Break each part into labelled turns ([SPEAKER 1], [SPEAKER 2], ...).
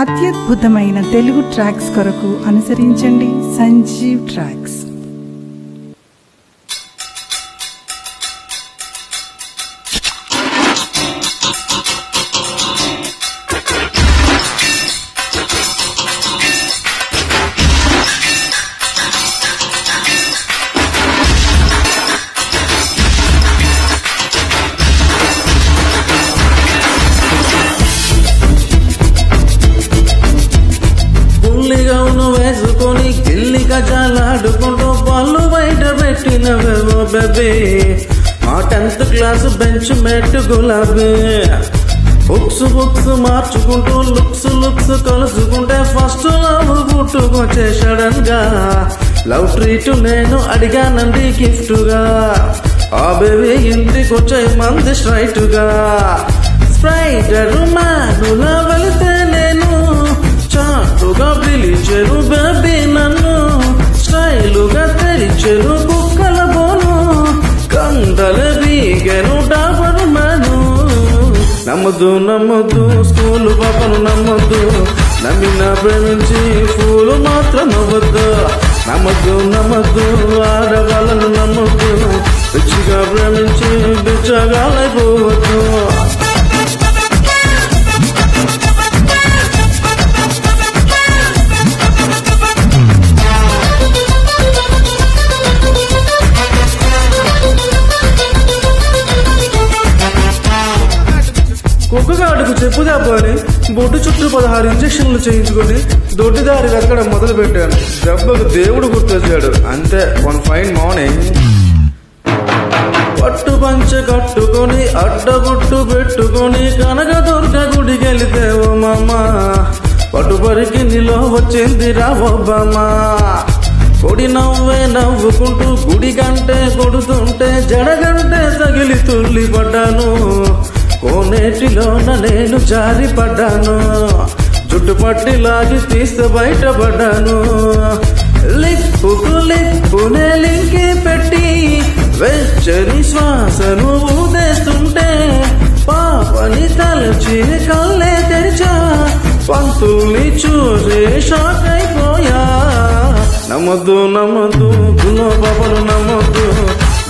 [SPEAKER 1] అత్యద్భుతమైన తెలుగు ట్రాక్స్ కొరకు అనుసరించండి. సంజీవ్ ట్రాక్స్.
[SPEAKER 2] గిల్లి పళ్ళు బయట పెట్టినవేవో బేబీ. మా టెన్త్ క్లాస్ బెంచ్ మెట్ గులాబీ. బుక్స్ బుక్స్ మార్చుకుంటూ లుక్స్ లుక్స్ కలుసుకుంటే ఫస్ట్ లవ్ పుట్టుకొచ్చే సడన్గా లవ్ ట్రీట్ నేను అడిగానండి గిఫ్ట్గా ఆ బేబీ ఇంటికి వచ్చే మంది స్ట్రైట్గా స్ప్రైటర్ మ్యానుల వెళితే నేను చాటుగా పిలిచెరు బేబీ నన్ను. నమ్మదు నమ్మదు స్కూలు పాపను నమ్మద్దు. నమ్మిన ప్రేమించి పూలు మాత్రం నవ్వద్దు. నమ్మద్దు నమ్మద్దు ఆడవాళ్ళను నమ్మద్దు. పిచ్చిగా ప్రేమించి బిచ్చగాలైపోవద్దు దెబ్బని బొడ్డు చుట్టూ పదహారు ఇంజక్షన్లు చేయించుకొని దొడ్డిదారి వెతకడం మొదలు పెట్టాను దెబ్బకు దేవుడు గుర్తొచ్చాడు అంతే వన్ ఫైన్ మార్నింగ్ పట్టు పంచ కట్టుకొని అడ్డగుట్టు పెట్టుకొని కనక దుర్గ గుడికి వెళితే ఓ మామ. నిలో వచ్చింది రావబ్బమ్మా కొడి నవ్వే నవ్వుకుంటూ గుడి కంటే కొడుతుంటే జడగంటే తగిలి తుల్లి పడ్డాను కోనేటిలోన నేను జారి పడ్డాను జుట్టు పట్టి లాగి తీస్తే బయటపడ్డాను. లిప్పుకు లిప్పునే లింకి పెట్టి వెచ్చని శ్వాసను ఊదేస్తుంటే పాపని తలచి కళ్ళే తెరిచా పంతుల్ని చూసి షాక్ అయిపోయా. నమ్మద్దు నమ్మద్దు గులో పాపను నమ్మద్దు.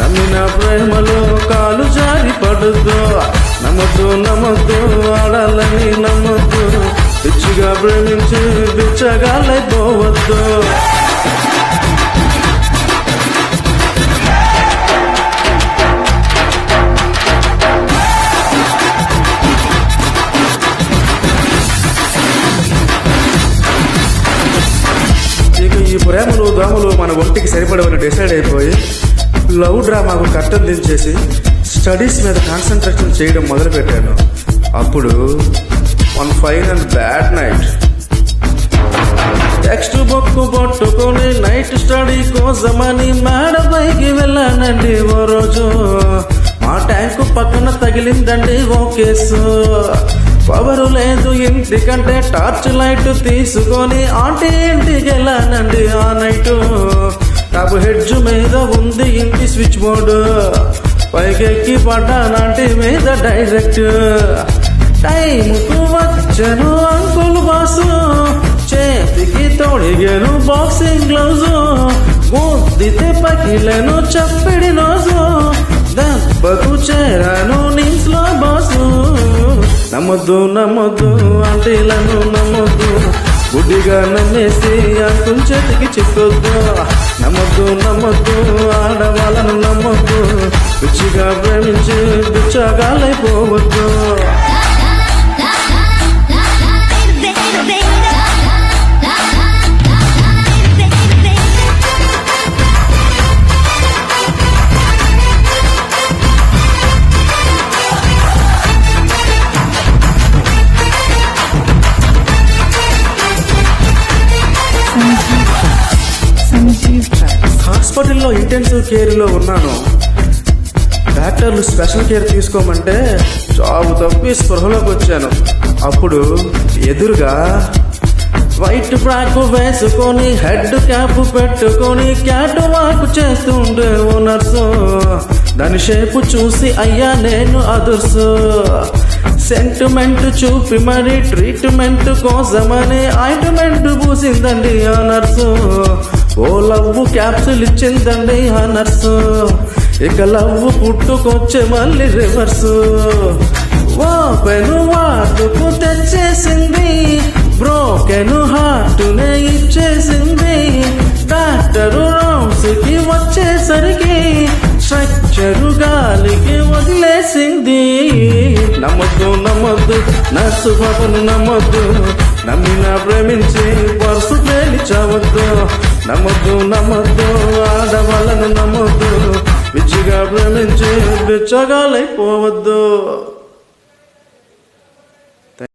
[SPEAKER 2] నమ్మిన ప్రేమలో కాలు జారి పడద్దు నమ్మద్దు నమ్మద్దు ఆడాలని నమ్మద్దు పిచ్చిగా ప్రేమించి బిచ్చగాలైపోవద్దు ఈ ప్రేమలు దోమలు మన ఒంటికి సరిపడవని డిసైడ్ అయిపోయి లవ్ డ్రామాకు కట్టం దించేసి స్టడీస్ మీద కాన్సన్ట్రేషన్ చేయడం మొదలు పెట్టాను అప్పుడు one fine and bad night text book పట్టుకొని నైట్ స్టడీ కోసమని మేడ పైకి వెళ్ళానండి ఓ రోజు. మా ట్యాంకు పక్కన తగిలిందండి ఓ కేసు. పవరు లేదు ఇంటికంటే టార్చ్ లైట్ తీసుకొని ఆంటీ ఇంటికి వెళ్ళానండి ఆ నైట్ నాకు హెడ్జ్ మీద ఉంది ఇంటి స్విచ్ బోర్డు పైకెక్కి పడ్డానంటి మీద డైరెక్ట్ టైంకు వచ్చను అంకుల్ బాసు. చేతికి తొడిగాను బాక్సింగ్ గ్లౌజ్ గుద్దితే పగిలను చప్పిడి నోజు దెబ్బకు చేరాను నిమ్స్లో బాసు. నమ్మద్దు నమ్మద్దు ఆంటీలను నమ్మద్దు. గుడ్డిగా నమ్మేసి అంకుల్ చేతికి చిక్కొద్దు. నమ్మద్దు నమ్మద్దు ఆడవాళ్ళను బిచ్చగాలైపోవద్దు హాస్పిటల్లో ఇంటెన్సివ్ కేర్లో ఉన్నాను. డాక్టర్లు స్పెషల్ కేర్ తీసుకోమంటే చావు తప్పి స్పృహలోకి వచ్చాను. అప్పుడు ఎదురుగా వైట్ ఫ్రాక్ వేసుకొని హెడ్ క్యాప్ పెట్టుకొని క్యాట్ వాక్ చేస్తుండే ఓ నర్సు. దాని షేపు చూసి అయ్యా నేను అదుర్సు. సెంటిమెంట్ చూపి మరి ట్రీట్మెంట్ కోసమని ఆయింట్మెంట్ పూసిందండి ఆ నర్సు. ఓ లవ్ క్యాప్సులు ఇచ్చిందండి ఆ నర్సు. ఇక లవ్ పుట్టుకొచ్చే మళ్ళీ రివర్స్ ఓ పెను వాటుకు తెచ్చేసింది బ్రోకెను హార్టునే ఇచ్చేసింది. డాక్టరు రౌండ్స్కి వచ్చేసరికి స్ట్రక్చరు గాలికి వదిలేసింది. నమ్మద్దు నమ్మద్దు నర్సు బాబును నమ్మద్దు. నమ్మిన ప్రేమించి పర్సు తేలిచవద్దు. నమ్మద్దు నమ్మద్దు ఆడవాళ్ళను నమ్మద్దు. పిచ్చిగా ప్రేమించి బిచ్చగాలైపోవద్దు.